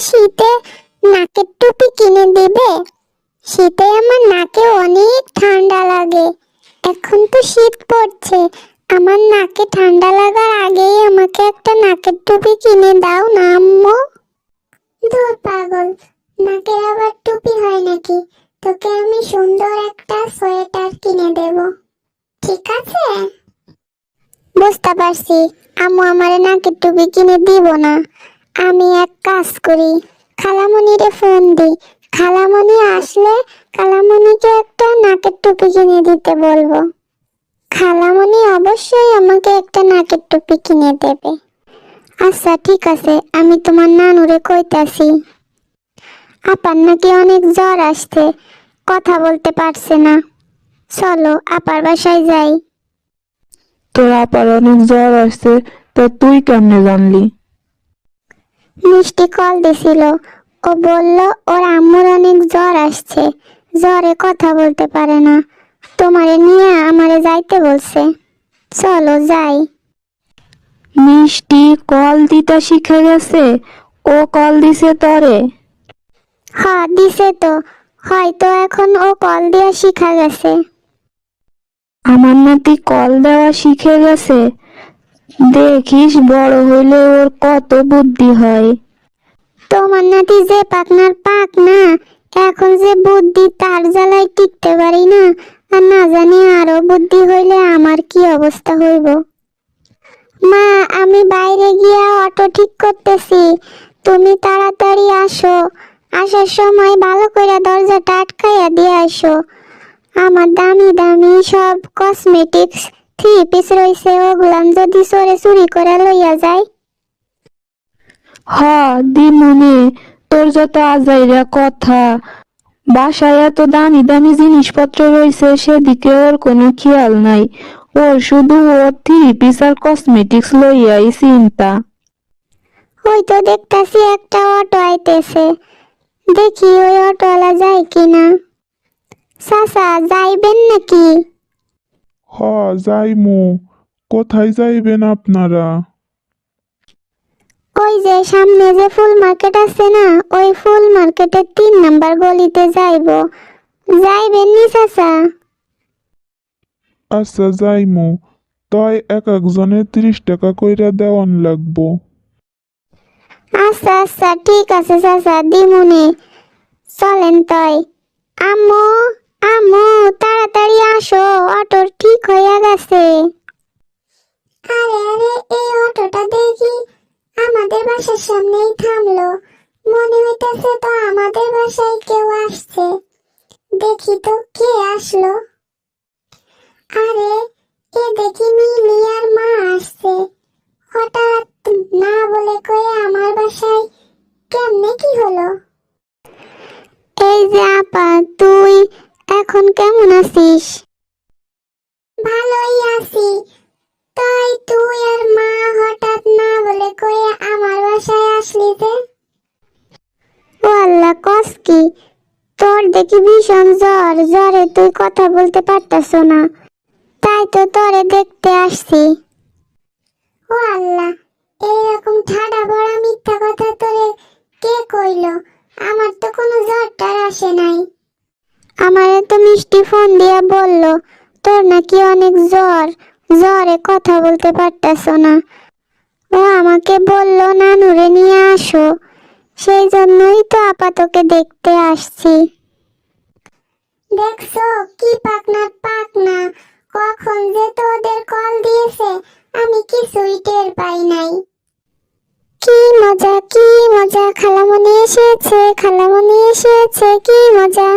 শীতে নাকের টুপি কিনে দিবে? শীতে আমার নাকে অনেক ঠান্ডা লাগে। এখন তো শীত পড়ছে। আমার নাকে ঠান্ডা লাগার আগেই আমাকে একটা নাকের টুপি কিনে দাও না, আম্মু। দূর পাগল নাকের আবার টুপি হয় নাকি? তোকে আমি সুন্দর একটা সোয়েটার কিনে দেব। ঠিক আছে? বুঝতে পারছি। আম্মু আমারে নাকের টুপি কিনে দিব না। আমি এক কাজ করি। খালামণিরে ফোন দিই। খালামণি আসলে খালামণিকে একটা নাকের টুপি কিনে দিতে বলব। খালামণি অবশ্যই আমাকে একটা নাকের টুপি কিনে দেবে। আচ্ছা ঠিক আছে, আমি তোমার নানুরে কইতাছি। আপার নাকি অনেক জ্বর আসছে, কথা বলতে পারছে না। চলো, আপার বাসায় যাই। তোর আপার অনেক জ্বর আসছে, তা তুই কেমনে জানলি? মিষ্টি কল দিছিল। ও বলল ওর আম্মুর অনেক জ্বর আসছে। জ্বরে কথা বলতে পারে না। তোমারে নিয়ে আমারে যাইতে বলছে। চলো যাই। মিষ্টি কল দিতে শিখে গেছে? ও কল দিছে তরে? হ্যাঁ দিছে তো। হয়তো এখন ও কল দিয়া শিখা গেছে। আমার নাতি কল দেওয়া শিখে গেছে। দেখিস বড় হইলে ওর কত বুদ্ধি হয়। তোমার নাতি যে পাকনার পাক না এখন যে বুদ্ধি তার জ্বালায় টিকতে পারি না, আর না জানি আরও বুদ্ধি হইলে আমার কি অবস্থা হইব। মা, আমি বাইরে গিয়া অটো ঠিক করতেছি। তুমি তাড়াতাড়ি আসো। আসার সময় ভালো করে দরজাটা আটকাইয়া দিয়ে আসো। আমার দামি দামি সব কসমেটিক্স থ্রি পিস রইছে ওগুলান যদি সরে চুরি করে লইয়া যায়? হ দিমনে তোর যত আজাইরা কথা বাসায় এত দামি দামি জিনিসপত্র রয়েছে সেদিকে ওর কোনো খেয়াল নাই। ওর শুধু ওর থ্রি পিস আর কসমেটিক্স লইয়াই চিন্তা। ওই তো দেখতাছি একটা অটো আইতেছে। দেখি ওই অটোওয়ালা যায় কিনা। চাচা যাইবেন নাকি? হ যাইমু। কোথায় যাইবেন আপনারা? ওই যে সামনে যে ফুল মার্কেট আছে না ওই ফুল মার্কেটের তিন নাম্বার গলিতে যাইব। যাইবেন নি চাচা? আচ্ছা যাইমু। তয় এক একজনের ত্রিশ টাকা কইরা দেওয়ান লাগবো। আচ্ছা আচ্ছা ঠিক আছে চাচা দিমুনি। চলেন তয় আম্মু? আম্মু তাড়াতাড়ি আসো অটো ঠিক হইয়া গেছে। আরে আরে এই অটোটা দেখি। আমাদের বাসার সামনেই থামলো। মনে হইতেছে তো আমাদের বাসায় কেউ আসছে। দেখি তো কে আসলো। আরে এ দেখি মিলি আর মা আসছে। হঠাৎ না বলে কয়ে আমার বাসায় কেমনে কি হলো? এই যে আপা তুই এখন কেমন আছিস? ভালোই আছি। তাই তুই আর মা হঠাৎ না বলে কয়ে আমার বাসায় আসলি যে? ও আল্লাহ কস কি? তোর দেখি ভীষণ জ্বর। জ্বরে তুই কথা বলতে পারতাছ না। তাই তো তোরে দেখতে আসছি। ও আল্লাহ এইরকম ঠাডা ভরা মিথ্যা কথা তোরে কে কইলো আমার তো কোনো জ্বরটার আসে নাই আমারে মিষ্টি ফোন দিয়ে বলল তোর নাকি অনেক জ্বর। জ্বরে কথা বলতে পারতাছ না। ও আমাকে বলল নানুরে নিয়ে আসো। সেই জন্যই তো আপাতকে দেখতে আসছি। দেখছ কি পাকনা পাকনা? কখন যে তোদের কল দিয়েছে আমি কিছুই টের পাই নাই। কি মজা কি মজা খালামণি এসেছে খালামণি এসেছে কি মজা।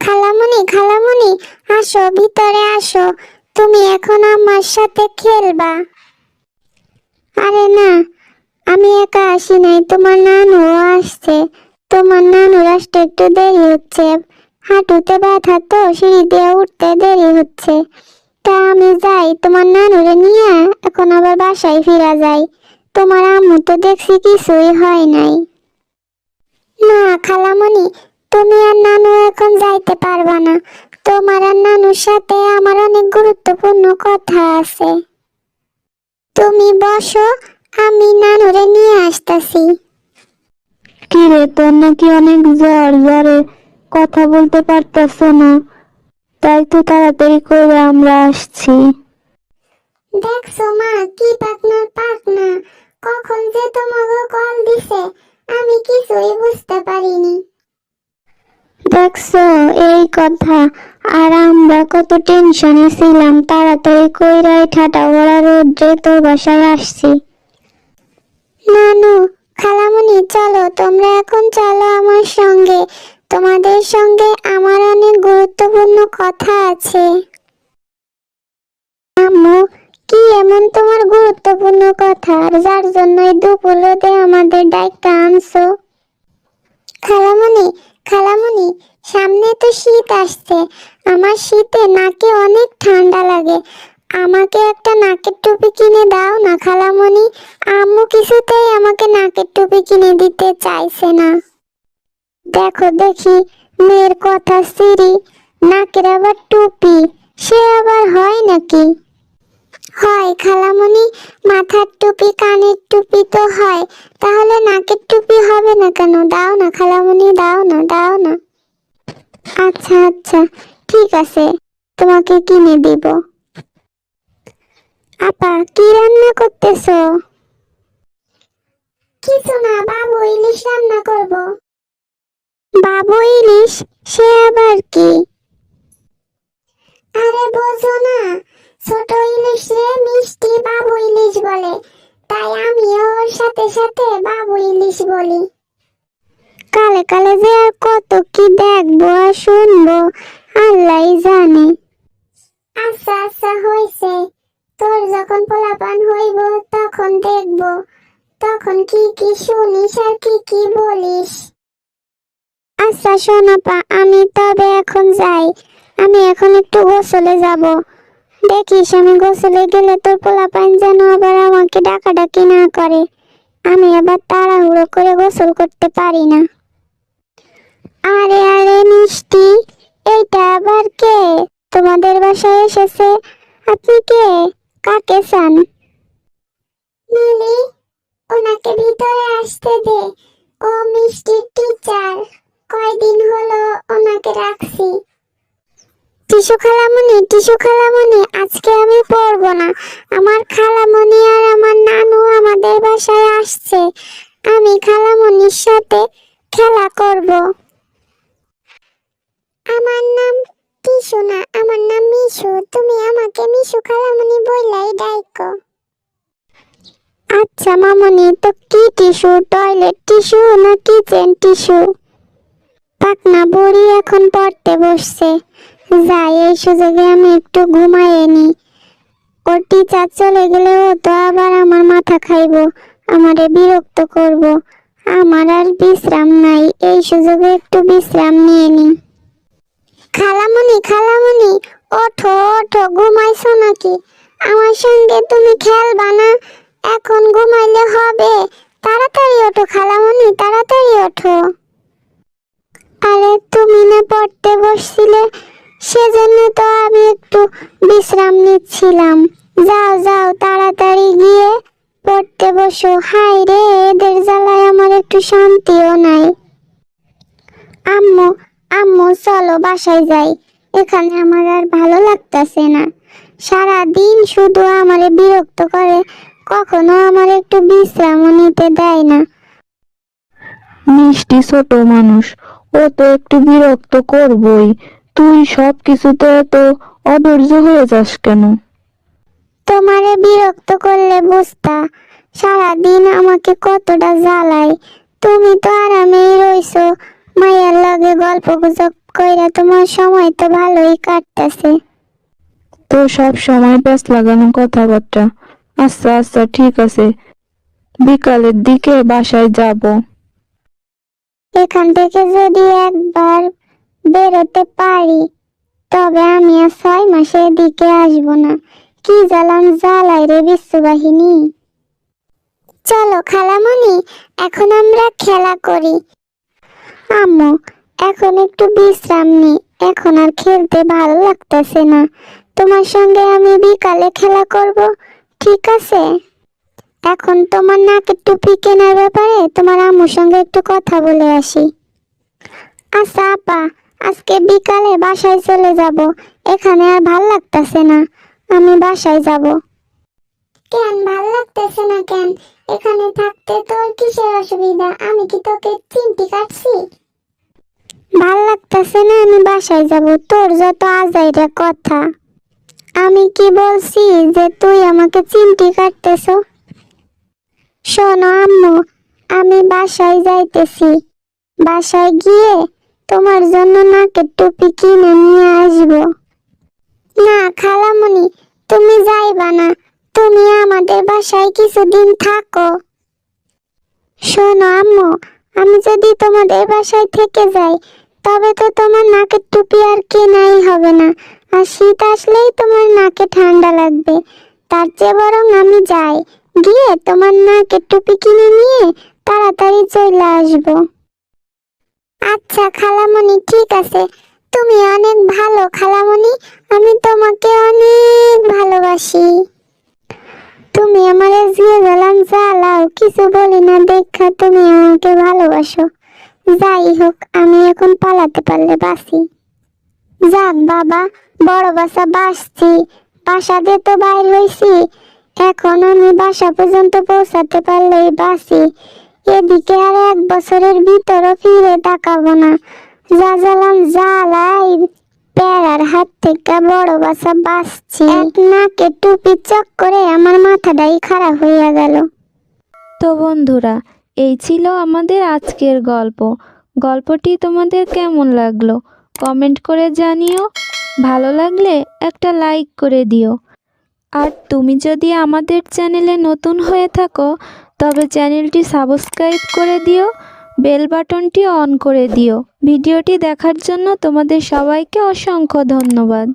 খালামণি খালামণি আসো, ভিতরে আসো। তুমি এখন আমার সাথে খেলবা। আরে না, আমি একা আসি নাই, তোমার নানুও আসছে। তোমার নানুর আসতে একটু দেরি হচ্ছে। হাঁটুতে ব্যথা তো, সিঁড়ি দিয়ে উঠতে দেরি হচ্ছে। তা আমি যাই, তোমার নানুরে নিয়ে এখন আবার বাসায় ফিরা যাই। তোমার আম্মু তো দেখছি কিছুই হয় নাই। না খালামণি তুমি আর নানু এখন যাইতে পারবা না। তোমার আর নানুর সাথে আমার অনেক গুরুত্বপূর্ণ কথা আছে। তুমি বসো আমি নানুরে নিয়ে আসতাছি। কি রে তোর নাকি অনেক জ্বর জ্বরে কথা বলতে পারতেছ না। তাই তো তাড়াতাড়ি করে আমরা আসছি। দেখছ মা কি পাকনা পাকনা কখন যে তোমাকে কল দিছে আমি কিছুই বুঝতে পারিনি দেখছ এই কথা আর আমরা কত টেনশনে ছিলাম, তাড়াতাড়ি কইরাই ঠাটা ওরা রোদ্রে তোর বাসায় আসছি। নানু খালামণি চলো, তোমরা এখন চলো আমার সঙ্গে। তোমাদের সঙ্গে আমার অনেক গুরুত্বপূর্ণ কথা আছে। আম্মু, কি এমন তোমার গুরুত্বপূর্ণ কথা? যার জন্য এই দুপুর আমাদের ডাইকটা আনছো। খালামণি খালামণি সামনে তো শীত আসছে। আমার শীতে নাকে অনেক ঠান্ডা লাগে। আমাকে একটা নাকের টুপি কিনে দাও না, খালামণি। আম্মু কিছুতেই আমাকে নাকের টুপি কিনে দিতে চাইছে না। দেখো দেখি, মেয়ের কথা সিরি নাকের আবার টুপি, সে আবার হয় নাকি? হয়, খালামণি, মাথার টুপি, কানের টুপি তো হয়। তাহলে নাকের টুপি হবে না কেন? দাও না, খালামণি, দাও না দাও না। আচ্ছা আচ্ছা ঠিক আছে, তোমাকে কিনে দিব। আপা, কি রান্না করতেছো? কিছু না, বাবু ইলিশ রান্না করব। বাবু ইলিশ, সে আবার কি? আরে বোঝো না, ছোট ইলিশ রে মিষ্টি বাবু ইলিশ বলে, তাই আমিও ওর সাথে সাথে বাবু ইলিশ বলি। কালে কালে যে আর কত কি দেখব আর শুনব আল্লাহ জানে। আচ্ছা আচ্ছা হয়েছে তোর যখন পোলাপান হইব তখন দেখব। তখন কি কি শুনিস আর কি কি বলিস? আচ্ছা সোনাপা আমি তবে এখন যাই। আমি এখন একটু গোসলে যাব। দেখিস আমি গোসলে গেলে তোর পোলাপান যেন আবার আমাকে ডাকাডাকি না করে। আমি আবার তাড়াহুড়ো করে গোসল করতে পারি না। আরে আরে মিষ্টি এইটা আবার কে? তোমাদের বাসায় এসেছে। আপনি কে? কাকে চান? মিলি ওনাকে ভিতরে আসতে দে। ও মিষ্টির টিচার কয়দিন হলো ওনাকে রাখছি। টিসু খালামণি টিসু খালামণি আজকে আমি পড়ব না। আমার খালামণি আর আমার নানু আমাদের বাসায় আসছে। আমি খালামণির সাথে খেলা করব। আমার নাম টিসু না, আমার নাম মিশু। তুমি আমাকে মিশু খালামণি বললাই ডাইকো। আচ্ছা মামনি, তো কি টিস্যু টয়লেট টিস্যু না কিচেন টিস্যু পাকনা বুড়ি এখন পড়তে বসছে। যাই, এই সুযোগে আমি একটু ঘুমাইয়ে নি। ওর টিচার চলে গেলে ও তো আবার আমার মাথা খাইবো, আমারে বিরক্ত করব। আমার আর বিশ্রাম নাই, এই সুযোগে একটু বিশ্রাম নিয়ে নি। খালামণি খালামণি ওঠো ওঠো, ঘুমাইছো নাকি? আমার সঙ্গে তুমি খেলবা না? এখন ঘুমাইলে হবে। তাড়াতাড়ি ওঠো খালামণি তাড়াতাড়ি ওঠো। আরে তুমি না পড়তে বসছিলে, সেজন্য তো আমি একটু বিশ্রাম নিচ্ছিলাম। যাও যাও, তাড়াতাড়ি গিয়ে পড়তে বসো। হাই রে, এদের জ্বালায় আমার একটু শান্তিও নাই। আম্মু আম্মু চলো বাসায় যাই। এখানে আমার আর ভালো লাগতেছে না। সারা দিন শুধু আমারে বিরক্ত করে কখনো আমার একটু বিশ্রামও নিতে দেয় না। মিষ্টি ছোট মানুষ ও তো একটু বিরক্ত করবই। তুই সব কিছুতে এত অধৈর্য হয়ে যাস কেন? তোমারে বিরক্ত করলে বুঝতা সারাদিন আমাকে কতটা জ্বালায়। তুমি তো আরামেই রইছো মায়ের লগে গল্প গুজব কইরা তোমার সময় তো ভালোই কাটতেছে। তো সব সময় ব্যস্ত লাগানো কথাবার্তা। আচ্ছা আচ্ছা ঠিক আছে। বিকালের দিকে বাসায় যাব। এখান থেকে যদি একবার বেরোতে পারি তবে আমি আর ছয় মাসের দিকে আসব না। কি জ্বালাম জ্বালাই রে বিশ্ববাহিনী চলো খালামণি এখন আমরা খেলা করি। আম্মু এখন একটু বিশ্রাম নি। এখন আর খেলতে ভালো লাগতেছে না। তোমার সঙ্গে আমি বিকালে খেলা করব, ঠিক আছে? এখন তোমার নাকের টুপি কেনার ব্যাপারে তোমার আম্মুর সঙ্গে একটু কথা বলে আসি। আচ্ছা আপা, আজকে বিকালে বাসায় চলে যাব। এখানে আর ভালো লাগতেছে না। আমি বাসায় যাব। কেন ভালো লাগতেছে না কেন? এখানে থাকতে তোর কিসের অসুবিধা? আমি কি তোকে চিমটি কাটছি? ভালো লাগতেছে না, আমি বাসায় যাব। তোর যত আজাইরা কথা। আমি কি বলছি যে তুই আমাকে চিমটি কাটতেছ? শোনো আম্মু, আমি বাসায় যাইতেছি। বাসায় গিয়ে তোমার জন্য নাকের টুপি কিনে নিয়ে আসব। না খালামণি তুমি যাইবা না। তুমি আমাদের বাসায় কিছুদিন থাকো। শোনো আম্মু, আমি যদি তোমাদের বাসায় থেকে যাই, তবে তো তোমার নাকের টুপি আর কেনাই হবে না। আর শীত আসলেই তোমার নাকে ঠান্ডা লাগবে। তার চেয়ে বরং আমি যাই। গিয়ে তোমার নাকের টুপি কিনে নিয়ে তাড়াতাড়ি চলে আসব। আচ্ছা খালামণি ঠিক আছে। তুমি অনেক ভালো খালামণি আমি তোমাকে অনেক ভালোবাসি। তুমি আমার জিয়ে গেলাম জ্বালাও, কিছু বলি না, দেখা তুমি আমাকে ভালোবাসো। যাই হোক, আমি এখন পালাতে পারলে বাসি যাক বাবা, বড় বাসা বাসছি বাসা দিয়ে তো বাইর হইছি। এখন আমি বাসা পর্যন্ত পৌঁছাতে পারলেই বাসি এদিকে আর এক বছরের ভিতরও ফিরে তাকাবো না। যা জ্বালাম জ্বালাই প্যারার হাত থেকে বড় বাসা বাসছি এক নাকে টুপি চক করে আমার মাথাটাই খারাপ হইয়া গেল। তো বন্ধুরা, এই ছিল আমাদের আজকের গল্প। গল্পটি তোমাদের কেমন লাগল? কমেন্ট করে জানিও। ভালো লাগলে একটা লাইক করে দিও। আর তুমি যদি আমাদের চ্যানেলে নতুন হয়ে থাকো, তবে চ্যানেলটি সাবস্ক্রাইব করে দিও, বেল বাটনটি অন করে দিও। ভিডিওটি দেখার জন্য তোমাদের সবাইকে অসংখ্য ধন্যবাদ।